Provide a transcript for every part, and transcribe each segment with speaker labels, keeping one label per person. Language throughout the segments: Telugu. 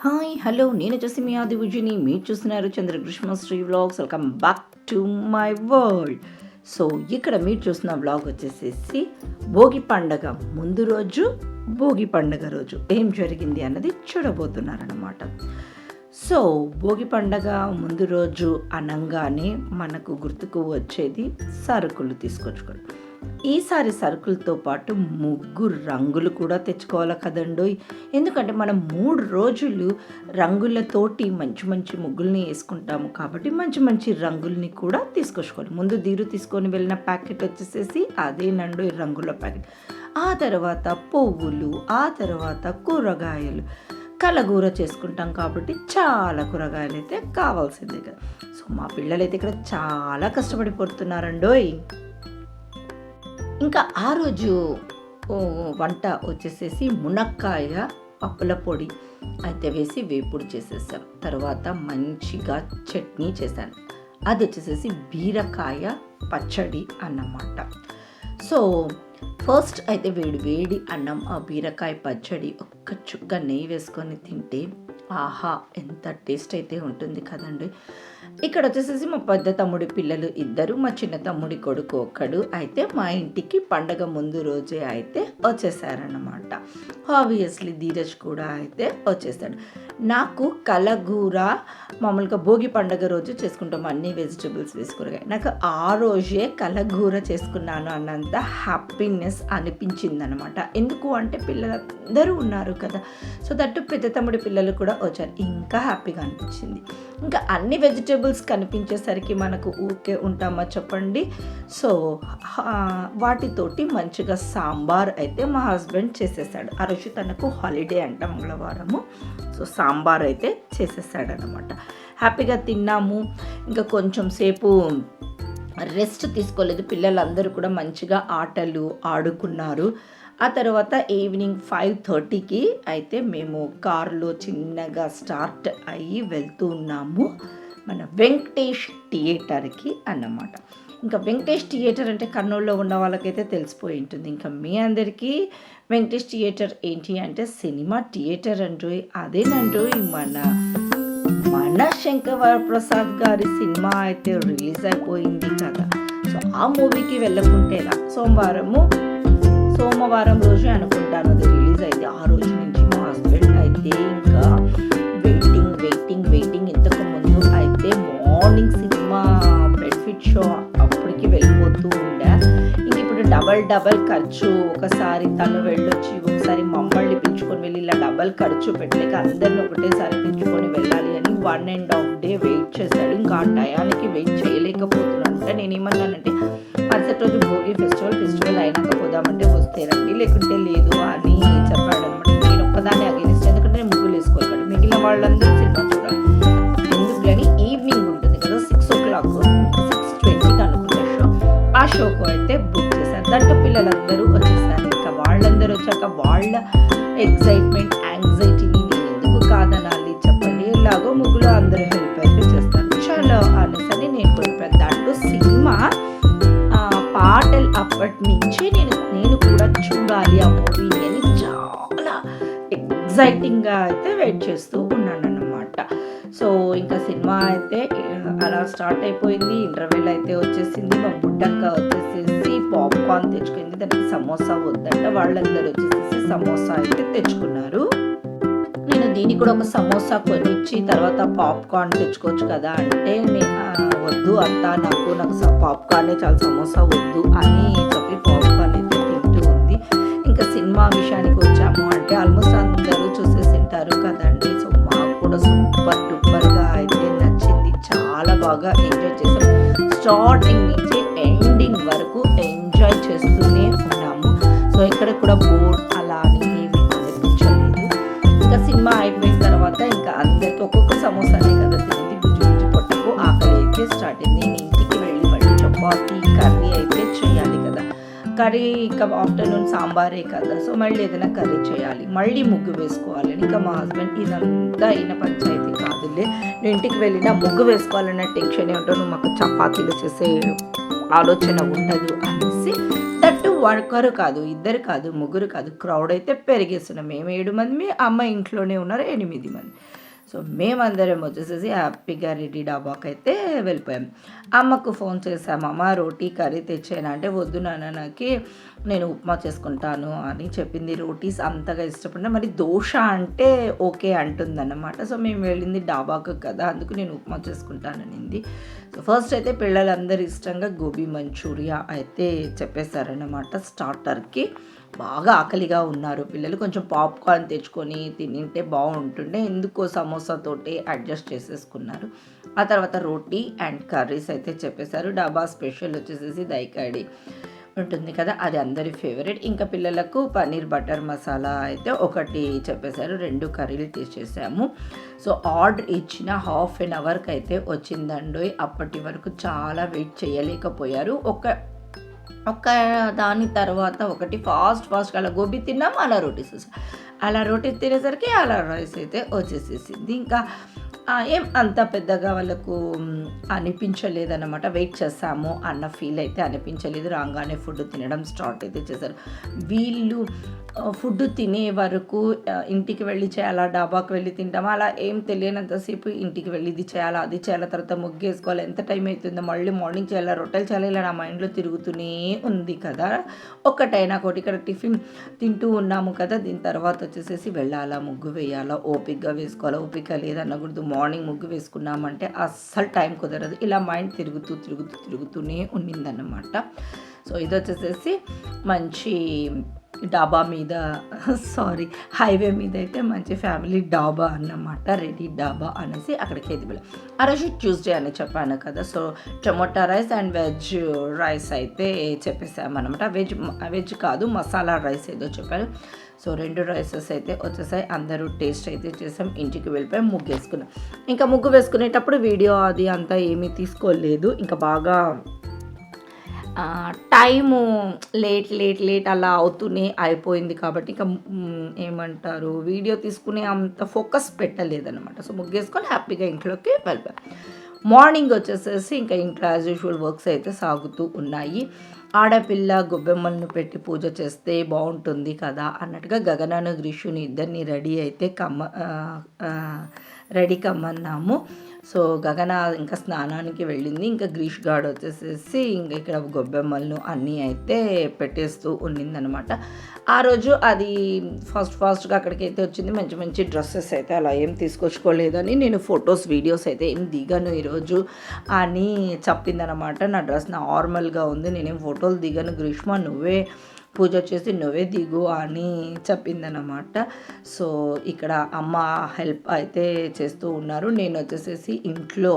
Speaker 1: హాయ్ హలో నేను వచ్చేసి మీ ఆది విజయని మీరు చూస్తున్నారు Chandrakrishna Sri vlogs. Welcome back to my world so ఇక్కడ మీరు చూస్తున్న వ్లాగ్ వచ్చేసేసి భోగి పండగ. ముందు రోజు భోగి పండగ రోజు. ఏం జరిగింది అన్నది చూడబోతున్నారన్నమాట. సో భోగి పండగ ముందు రోజు అనగానే మనకు గుర్తుకు వచ్చేది సరుకులు తీసుకొచ్చుకోవడం. ఈసారి సరుకులతో పాటు ముగ్గు రంగులు కూడా తెచ్చుకోవాలి కదండోయ్. ఎందుకంటే మనం మూడు రోజులు రంగులతోటి మంచి మంచి ముగ్గుల్ని వేసుకుంటాము కాబట్టి మంచి మంచి రంగుల్ని కూడా తీసుకొచ్చుకోవాలి. ముందు దీరు తీసుకొని వెళ్ళిన ప్యాకెట్ వచ్చేసేసి అదే నండు రంగుల ప్యాకెట్. ఆ తర్వాత పువ్వులు ఆ తర్వాత కూరగాయలు. కలగూర చేసుకుంటాం కాబట్టి చాలా కూరగాయలు అయితే కావాల్సిందే కదా. సో మా పిల్లలైతే ఇక్కడ చాలా కష్టపడిపోతున్నారండోయ్. ఇంకా ఆ రోజు వంట వచ్చేసేసి మునక్కాయ పప్పుల పొడి అయితే వేసి వేపుడు చేసేసాం. తర్వాత మంచిగా చట్నీ చేశాను. అది వచ్చేసేసి బీరకాయ పచ్చడి అన్నమాట. సో ఫస్ట్ అయితే వేడి వేడి అన్నం ఆ బీరకాయ పచ్చడి ఒక్క చుక్క నెయ్యి వేసుకొని తింటే ఆహా ఎంత టేస్ట్ అయితే ఉంటుంది కదండి. ఇక్కడ వచ్చేసేసి మా పెద్ద తమ్ముడి పిల్లలు ఇద్దరు మా చిన్న తమ్ముడి కొడుకు ఒక్కడు. అయితే మా ఇంటికి పండగ ముందు రోజే అయితే వచ్చేసారన్నమాట. ఆబ్వియస్లీ ధీరజ్ కూడా అయితే వచ్చేసాడు నాకు కలగూర మామూలుగా భోగి పండగ రోజు చేసుకుంటాం. అన్ని వెజిటబుల్స్ వేసుకురగా నాకు ఆ రోజే కలగూర చేసుకున్నాను అన్నంత హ్యాపీనెస్ అనిపించింది అనమాట ఎందుకు అంటే పిల్లలందరూ ఉన్నారు కదా. సో దట్టు పెద్ద తమ్ముడి పిల్లలు కూడా వచ్చారు. ఇంకా హ్యాపీగా అనిపించింది. ఇంకా అన్ని వెజిటేబుల్స్ కనిపించేసరికి మనకు ఊరికే ఉంటామా చెప్పండి? సో వాటితోటి మంచిగా సాంబార్ అయితే మా హస్బెండ్ చేసేసాడు. ఆ రోజు తనకు హాలిడే అంట మంగళవారము. సో సాంబార్ అయితే చేసేసాడనమాట హ్యాపీగా తిన్నాము. ఇంకా కొంచెం సేపు రెస్ట్ తీసుకోలేదు. పిల్లలందరూ కూడా మంచిగా ఆటలు ఆడుకున్నారు. ఆ తర్వాత ఈవినింగ్ ఫైవ్ థర్టీకి అయితే మేము కారులో చిన్నగా స్టార్ట్ అయ్యి వెళ్తూ ఉన్నాము. మన వెంకటేష్ థియేటర్కి అన్నమాట. ఇంకా వెంకటేష్ థియేటర్ అంటే కర్నూలులో ఉన్న వాళ్ళకైతే తెలిసిపోయి ఉంటుంది. ఇంకా మీ అందరికీ వెంకటేష్ థియేటర్ ఏంటి అంటే సినిమా థియేటర్ అంటూ అదేనంటూ మన మన శంకర్ ప్రసాద్ గారి సినిమా అయితే రిలీజ్ అయిపోయింది కదా. సో ఆ మూవీకి వెళ్ళకుంటే సోమవారము సోమవారం రోజు అనుకుంటాను అది రిలీజ్ అయింది. ఆ రోజు నుంచి మా హస్బెండ్ అయితే ఇంకా వెయిటింగ్ వెయిటింగ్ వెయిటింగ్. ఇంతకు ముందు అయితే మార్నింగ్ సినిమా బెనిఫిట్ షో అప్పటికి వెళ్ళిపోతూ ఉండే. ఇంక ఇప్పుడు డబల్ డబల్ ఖర్చు ఒకసారి తను వెళ్ళొచ్చి ఒకసారి మమ్మల్ని పిలుచుకొని వెళ్ళి ఇలా డబల్ ఖర్చు పెట్టలేక అందరిని ఒకటేసారి పిలుచుకొని వెళ్ళాలి అని one and half day wait చేశాడు. ఇంకా ఆ టయానికి వెయిట్ చేయలేకపోతున్నాను అంటే నేను ఏమన్నానంటే మరుసటి రోజు భోగి ఫెస్టివల్ ఫెస్టివల్ అయినాక పోదామంటే వస్తే రండి. లేకుంటే లేదు అని చెప్పాడు. షోకు అయితే బుక్ చేశాను దాంట్లో పిల్లలందరూ వచ్చేసారు. ఇంకా వాళ్ళందరూ వచ్చాక వాళ్ళ ఎగ్జైట్మెంట్ యాంగ్జైటీ ఎందుకు కాదనాలి చెప్పండి. ఇలాగో ముగ్గులు అందరూ హెల్ప్ అయితే చేస్తారు. చాలా అనేసరి నేను కూడా దాంట్లో సినిమా పాటలు అప్పటి నుంచి నేను నేను కూడా చూడాలి ఆ మూవీని అని చాలా ఎగ్జైటింగ్గా అయితే వెయిట్ చేస్తూ అనమాట సో ఇంకా సినిమా అయితే అలా స్టార్ట్ అయిపోయింది. ఇంటర్వెల్ అయితే వచ్చేసింది. మా బుడ్డక్క వచ్చేసేసి పాప్కార్న్ తెచ్చుకుంది. దానికి సమోసా వద్దంట. వాళ్ళందరూ వచ్చేసేసి సమోసా అయితే తెచ్చుకున్నారు. నేను దీనికి కూడా ఒక సమోసా కొనిచ్చి తర్వాత పాప్కార్న్ తెచ్చుకోవచ్చు కదా అంటే నేను వద్దు అత్త. నాకు నాకు పాప్కార్నే చాలా సమోసా వద్దు అని చెప్పి పాప్కార్న్ అయితే తింటూ ఉంది. ఇంకా సినిమా విషయానికి వచ్చాము అంటే ఆల్మోస్ట్ అందరూ చూసేసింటారు కదండి. సో కూడా సూపర్ డూపర్గా అయితే నచ్చింది. చాలా బాగా ఎంజాయ్ చేసాం స్టార్టింగ్ నుంచి ఎండింగ్ వరకు ఎంజాయ్ చేస్తూనే కర్రీ ఇంకా ఆఫ్టర్నూన్ సాంబారే కదా. సో మళ్ళీ ఏదైనా కర్రీ చేయాలి. మళ్ళీ ముగ్గు వేసుకోవాలి. ఇంకా మా హస్బెండ్ ఇదంతా అయిన పంచాయతీ కాదులే. నేను ఇంటికి వెళ్ళినా ముగ్గు వేసుకోవాలన్న టెన్షన్ ఉంటావు మాకు చపాతీలు చేసే ఆలోచన ఉండదు అనేసి దట్టు ఒకరు కాదు ఇద్దరు కాదు ముగ్గురు కాదు క్రౌడ్ అయితే పెరిగేస్తున్నాం. మేము ఏడు మంది అమ్మ ఇంట్లోనే ఉన్నారు ఎనిమిది మంది. సో మేమందరం వచ్చేసేసి హ్యాపీగా రెడీ డాబాకి అయితే వెళ్ళిపోయాం. అమ్మకు ఫోన్ చేసాం అమ్మ రోటీ కర్రీ తెచ్చాను అంటే వద్దు నాన్న నాకు నేను ఉప్మా చేసుకుంటాను అని చెప్పింది. రోటీస్ అంతగా ఇష్టపడిన మరి దోశ అంటే ఓకే అంటుందన్నమాట. సో మేము వెళ్ళింది డాబాకు కదా అందుకు నేను ఉప్మా చేసుకుంటాననింది సో ఫస్ట్ అయితే పిల్లలందరూ ఇష్టంగా గోబీ మంచూరియా అయితే చెప్పేశారన్నమాట స్టార్టర్కి. బాగా ఆకలిగా ఉన్నారు. పిల్లలు కొంచెం పాప్కార్న్ తెచ్చుకొని తింటే బాగుంటుండే. ఎందుకో సమోసాతోటి అడ్జస్ట్ చేసేసుకున్నారు. ఆ తర్వాత రోటీ అండ్ కర్రీస్ అయితే చెప్పేశారు. డాబా స్పెషల్ వచ్చేసేసి దైకాడి ఉంటుంది కదా అది అందరి ఫేవరెట్. ఇంకా పిల్లలకు పన్నీర్ బటర్ మసాలా అయితే ఒకటి చెప్పేశారు. రెండు కర్రీలు తీసేసాము సో ఆర్డర్ ఇచ్చిన హాఫ్ అన్ అవర్కి అయితే వచ్చిందండి అప్పటి వరకు చాలా వెయిట్ చేయలేకపోయారు. ఒక ఒక దాని తర్వాత ఒకటి ఫాస్ట్ ఫాస్ట్గా అలా గోబీ తిన్నాము అలా రోటీస్ అలా రోటీ తినేసరికి అలా రైస్ అయితే వచ్చేసేసింది. ఇంకా ఏం అంత పెద్దగా వాళ్ళకు అనిపించలేదన్నమాట. వెయిట్ చేస్తాము అన్న ఫీల్ అయితే అనిపించలేదు. రాగానే ఫుడ్ తినడం స్టార్ట్ అయితే చేశారు. వీళ్ళు ఫుడ్ తినే వరకు ఇంటికి వెళ్ళి చేయాలా? డాబాకి వెళ్ళి తింటామా? అలా ఏం తెలియనంతసేపు ఇంటికి వెళ్ళి ఇది చేయాలా? అది చేయాలా? తర్వాత ముగ్గేసుకోవాలి? ఎంత టైం అవుతుందో మళ్ళీ మార్నింగ్ చేయాలా? రొట్టెలు చేయాలి? ఇలా నా మైండ్లో తిరుగుతూనే ఉంది కదా. ఒకటైనా ఒకటి ఇక్కడ టిఫిన్ తింటూ ఉన్నాము కదా. దీని తర్వాత వచ్చేసేసి వెళ్ళాలా? ముగ్గు వేయాలా? ఓపిక్గా వేసుకోవాలా? ఓపిక లేదన్నకూడదు మార్నింగ్ ముగ్గు వేసుకున్నామంటే అస్సలు టైం కుదరదు. ఇలా మైండ్ తిరుగుతూ తిరుగుతూ తిరుగుతూనే ఉండిందన్నమాట సో ఇది వచ్చేసేసి మంచి డాబా మీద సారీ హైవే మీద అయితే మంచి ఫ్యామిలీ డాబా అన్నమాట రెడీ డాబా అనేసి అక్కడికి ఎదిబిల ఆ రోజు ట్యూస్డే అని చెప్పాను కదా so tomato rice and veg rice అయితే చెప్పేసామన్నమాట. వెజ్ వెజ్ కాదు మసాలా రైస్ ఏదో చెప్పారు. సో రెండు రైసెస్ అయితే వచ్చేసాయి అందరూ టేస్ట్ అయితే చేసాం ఇంటికి వెళ్ళిపోయి ముగ్గు వేసుకున్నాం ఇంకా ముగ్గు వేసుకునేటప్పుడు వీడియో అది అంతా ఏమీ తీసుకోలేదు ఇంకా బాగా టైము లేట్ లేట్ లేట్ అలా అవుతూనే అయిపోయింది కాబట్టి ఇంకా ఏమంటారు వీడియో తీసుకునే అంత ఫోకస్ పెట్టలేదన్నమాట. సో ముగ్గేసుకొని హ్యాపీగా ఇంట్లోకి వెళ్ళిపోయాం. మార్నింగ్ వచ్చేసేసి ఇంకా ఇంట్లో యాజ్ యూజువల్ వర్క్స్ అయితే సాగుతూ ఉన్నాయి. ఆడపిల్ల గొబ్బెమ్మలను పెట్టి పూజ చేస్తే బాగుంటుంది కదా అన్నట్టుగా గగనాను గ్రీషుని ఇద్దరిని రెడీ అయితే కమ్మ రెడీ కమ్మన్నాము. సో గగన ఇంకా స్నానానికి వెళ్ళింది. ఇంకా గ్రీష్ గాడ్ వచ్చేసేసి ఇంకా ఇక్కడ గొబ్బెమ్మలను అన్నీ అయితే పెట్టేస్తూ ఉన్నిందనమాట. ఆ రోజు అది ఫాస్ట్ ఫాస్ట్గా అక్కడికి అయితే వచ్చింది. మంచి మంచి డ్రెస్సెస్ అయితే అలా ఏం తీసుకొచ్చుకోలేదని నేను ఫొటోస్ వీడియోస్ అయితే ఏం దిగాను ఈరోజు అని చెప్పిందనమాట. నా డ్రెస్ నార్మల్గా ఉంది. నేనేం ఫోటోలు దిగాను గ్రీష్మ నువ్వే పూజ చేసి నువ్వే దిగు అని చెప్పిందనమాట సో ఇక్కడ అమ్మ హెల్ప్ అయితే చేస్తూ ఉన్నారు. నేను వచ్చేసేసి ఇంట్లో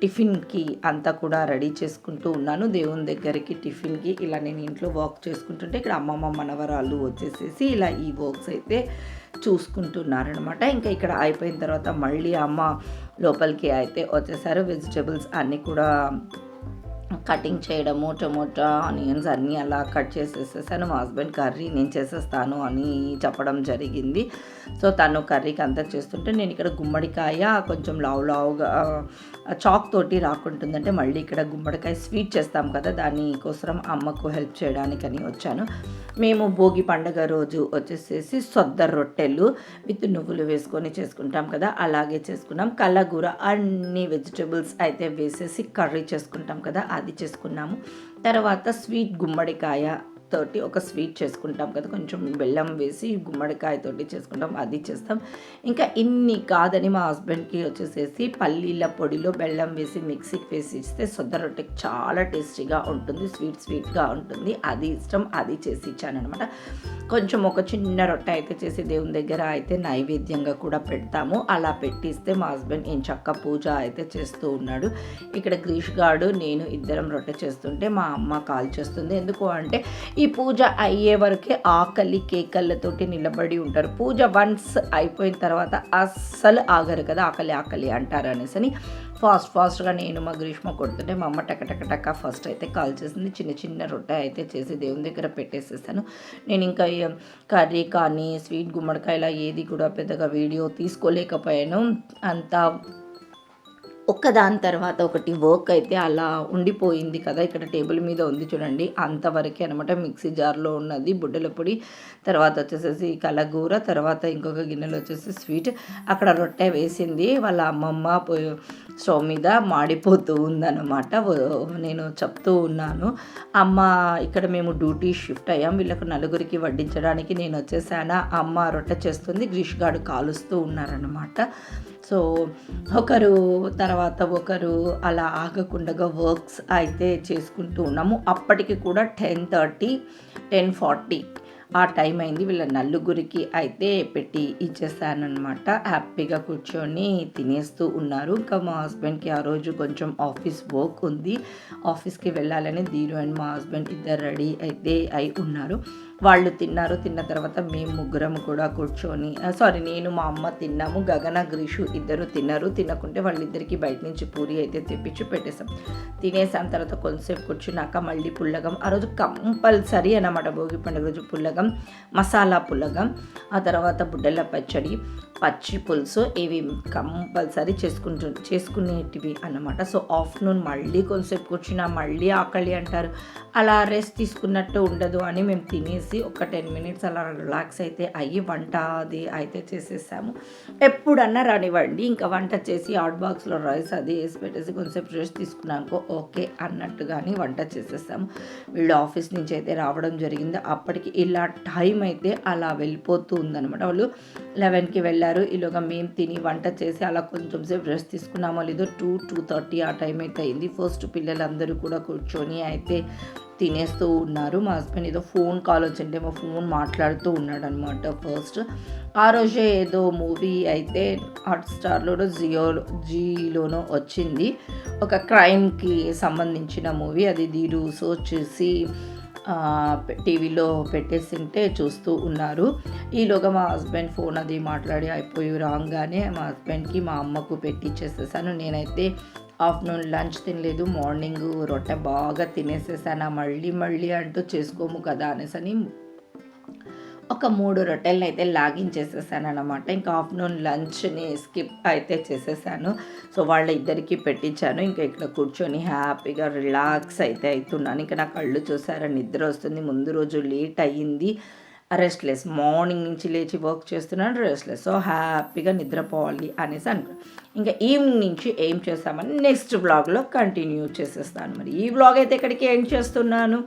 Speaker 1: టిఫిన్కి అంతా కూడా రెడీ చేసుకుంటూ ఉన్నాను. దేవుని దగ్గరికి టిఫిన్కి ఇలా నేను ఇంట్లో వర్క్ చేసుకుంటుంటే ఇక్కడ అమ్మమ్మ మనవరాలు వచ్చేసేసి ఇలా ఈ వర్క్స్ అయితే చూసుకుంటున్నారనమాట ఇంకా ఇక్కడ అయిపోయిన తర్వాత మళ్ళీ అమ్మ లోపలికి అయితే వచ్చేసారు. వెజిటేబుల్స్ అన్నీ కూడా కటింగ్ చేయడము టమోటా ఆనియన్స్ అన్నీ అలా కట్ చేసేసేసాను. మా హస్బెండ్ కర్రీ నేను చేసేస్తాను అని చెప్పడం జరిగింది. సో తను కర్రీకి అంతా చేస్తుంటే నేను ఇక్కడ గుమ్మడికాయ కొంచెం లావు లావుగా చాక్ తోటి రాకుంటుందంటే మళ్ళీ ఇక్కడ గుమ్మడికాయ స్వీట్ చేస్తాం కదా దానికోసం అమ్మకు హెల్ప్ చేయడానికని వచ్చాను. మేము భోగి పండగ రోజు వచ్చేసేసి సొద్ద రొట్టెలు విత్ నువ్వులు వేసుకొని చేసుకుంటాం కదా అలాగే చేసుకున్నాం. కల్లగూర అన్ని వెజిటేబుల్స్ అయితే వేసేసి కర్రీ చేసుకుంటాం కదా అది చేసుకున్నాము. తర్వాత స్వీట్ గుమ్మడికాయ తోటి ఒక స్వీట్ చేసుకుంటాం కదా కొంచెం బెల్లం వేసి గుమ్మడికాయతోటి చేసుకుంటాం అది చేస్తాం. ఇంకా ఇన్ని కాదని మా హస్బెండ్కి వచ్చేసేసి పల్లీల పొడిలో బెల్లం వేసి మిక్సీకి వేసి ఇస్తే సొద్ద రొట్టెకి చాలా టేస్టీగా ఉంటుంది స్వీట్ స్వీట్గా ఉంటుంది. అది ఇష్టం అది చేసి ఇచ్చాను అనమాట కొంచెం ఒక చిన్న రొట్టె అయితే చేసి దేవుని దగ్గర అయితే నైవేద్యంగా కూడా పెడతాము. అలా పెట్టిస్తే మా హస్బెండ్ ఏం చక్క పూజ అయితే చేస్తూ ఉన్నాడు. ఇక్కడ గ్రీష్ గాడు నేను ఇద్దరం రొట్టె చేస్తుంటే మా అమ్మ కాల్ చేస్తుంది. ఎందుకు అంటే ఈ పూజ అయ్యే వరకే ఆకలి కేకళ్ళతోటి నిలబడి ఉంటారు. పూజ వన్స్ అయిపోయిన తర్వాత అస్సలు ఆగరు కదా ఆకలి ఆకలి అంటారు అనేసి ఫాస్ట్ ఫాస్ట్గా నేను మా గ్రీష్మ కొడుతుంటే మా అమ్మ టక ఫస్ట్ అయితే కాల్ చేసింది. చిన్న చిన్న రొట్టె అయితే చేసి దేవుని దగ్గర పెట్టేసేసాను. నేను ఇంకా కర్రీ కానీ స్వీట్ గుమ్మడికాయలా ఏది కూడా పెద్దగా వీడియో తీసుకోలేకపోయాను. అంతా ఒక్కదాని తర్వాత ఒకటి వర్క్ అయితే అలా ఉండిపోయింది కదా. ఇక్కడ టేబుల్ మీద ఉంది చూడండి. అంతవరకే అనమాట మిక్సీ జార్లో ఉన్నది. బుడ్డల పొడి తర్వాత వచ్చేసేసి కలగూర తర్వాత ఇంకొక గిన్నెలో వచ్చేసి స్వీట్ అక్కడ రొట్టె వేసింది. వాళ్ళ అమ్మమ్మ స్టవ్ మీద మాడిపోతూ ఉందన్నమాట. నేను చెప్తూ ఉన్నాను. అమ్మ ఇక్కడ మేము డ్యూటీ షిఫ్ట్ అయ్యాం. వీళ్ళకు నలుగురికి వడ్డించడానికి నేను వచ్చేసానా? అమ్మ రొట్టె చేస్తుంది. గ్రీష్ గాడు కాలుస్తూ ఉన్నారనమాట సో ఒకరు తర్వాత తర్వాత ఒకరు అలా ఆగకుండా వర్క్స్ అయితే చేసుకుంటూ ఉన్నాము. అప్పటికి కూడా టెన్ థర్టీ టెన్ ఫార్టీ ఆ టైం అయింది. వీళ్ళ నలుగురికి అయితే పెట్టి ఇచ్చేసానమాట హ్యాపీగా కూర్చొని తినేస్తూ ఉన్నారు. ఇంకా మా హస్బెండ్కి ఆ రోజు కొంచెం ఆఫీస్ వర్క్ ఉంది. ఆఫీస్కి వెళ్ళాలని దీరు అండ్ మా హస్బెండ్ ఇద్దరు రెడీ అయితే అయి ఉన్నారు. వాళ్ళు తిన్నారు తిన్న తర్వాత మేము ముగ్గురం కూడా కూర్చొని సారీ నేను మా అమ్మ తిన్నాము గగన గ్రీషు ఇద్దరు తిన్నారు తినకుంటే వాళ్ళిద్దరికి బయట నుంచి పూరి అయితే తెప్పించి పెట్టేసాం తినేసాం తర్వాత కొంతసేపు కూర్చున్నాక మళ్ళీ పుల్లగం ఆ రోజు కంపల్సరీ అన్నమాట భోగి పండుగ రోజు పుల్లగం మసాలా పుల్లగం ఆ తర్వాత బుడ్డల పచ్చడి పచ్చి పులుసు ఇవి కంపల్సరీ చేసుకుంటు చేసుకునేటివి అన్నమాట. సో ఆఫ్టర్నూన్ మళ్ళీ కొంతసేపు కూర్చున్నా మళ్ళీ ఆకలి అంటారు అలా రెస్ట్ తీసుకున్నట్టు ఉండదు అని మేము తినేసి. ఒక టెన్ మినిట్స్ అలా రిలాక్స్ అయితే అయ్యి వంట అది అయితే చేసేసాము. ఎప్పుడన్నా రానివ్వండి ఇంకా వంట చేసి హాట్ బాక్స్లో రైస్ అది వేసి పెట్టేసి కొంచెంసేపు రెస్ట్ తీసుకున్నాకో ఓకే అన్నట్టుగాని వంట చేసేసాము. వీళ్ళు ఆఫీస్ నుంచి అయితే రావడం జరిగింది. అప్పటికి ఇలా టైం అయితే అలా వెళ్ళిపోతూ ఉందన్నమాట. వాళ్ళు లెవెన్కి వెళ్ళారు. ఇలాగా మేము తిని వంట చేసి అలా కొంచెం సేపు రెస్ట్ తీసుకున్నామో లేదో టూ టూ థర్టీ ఆ టైం అయితే అయింది. ఫస్ట్ పిల్లలందరూ కూడా కూర్చొని అయితే తినేస్తూ ఉన్నారు. మా హస్బెండ్ ఏదో ఫోన్ కాల్ వచ్చింటే మా ఫోన్ మాట్లాడుతూ ఉన్నాడు అనమాట ఫస్ట్. ఆ రోజే ఏదో మూవీ అయితే హాట్స్టార్లోనో జియో జీలోనో వచ్చింది. ఒక క్రైమ్కి సంబంధించిన మూవీ. అది దీరు సోచ్ చేసి టీవీలో పెట్టేసింటే చూస్తూ ఉన్నారు. ఈలోగా మా హస్బెండ్ ఫోన్ అది మాట్లాడి అయిపోయి రాగానే మా హస్బెండ్కి మా అమ్మకు పెట్టించేసేసాను నేనైతే ఆఫ్టర్నూన్ లంచ్ తినలేదు మార్నింగ్ రొట్టె బాగా తినేసేసాను మళ్ళీ మళ్ళీ అంటూ చేసుకోము కదా అనేసి అని ఒక మూడు రొట్టెలను అయితే లాగించేసేసాను అనమాట ఇంకా ఆఫ్టర్నూన్ లంచ్ని స్కిప్ అయితే చేసేసాను. సో వాళ్ళ ఇద్దరికి పెట్టించాను. ఇంకా ఇక్కడ కూర్చొని హ్యాపీగా రిలాక్స్ అయితే అవుతున్నాను. ఇంకా నా కళ్ళు చూసారా నిద్ర వస్తుంది. ముందు రోజు లేట్ అయ్యింది. రెస్ట్లెస్. మార్నింగ్ నుంచి లేచి వర్క్ చేస్తున్నాను రెస్ట్లెస్. సో హ్యాపీగా నిద్రపోవాలి అనేసి అనుకో ఇంకా ఈవినింగ్ నుంచి ఏం చేస్తామని నెక్స్ట్ బ్లాగ్లో కంటిన్యూ చేసేస్తాను. మరి ఈ బ్లాగ్ అయితే ఇక్కడికి ఏం చేస్తున్నాను?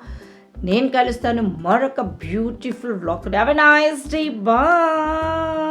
Speaker 1: నేను కలుస్తాను మరొక beautiful blog have a nice day. Bye!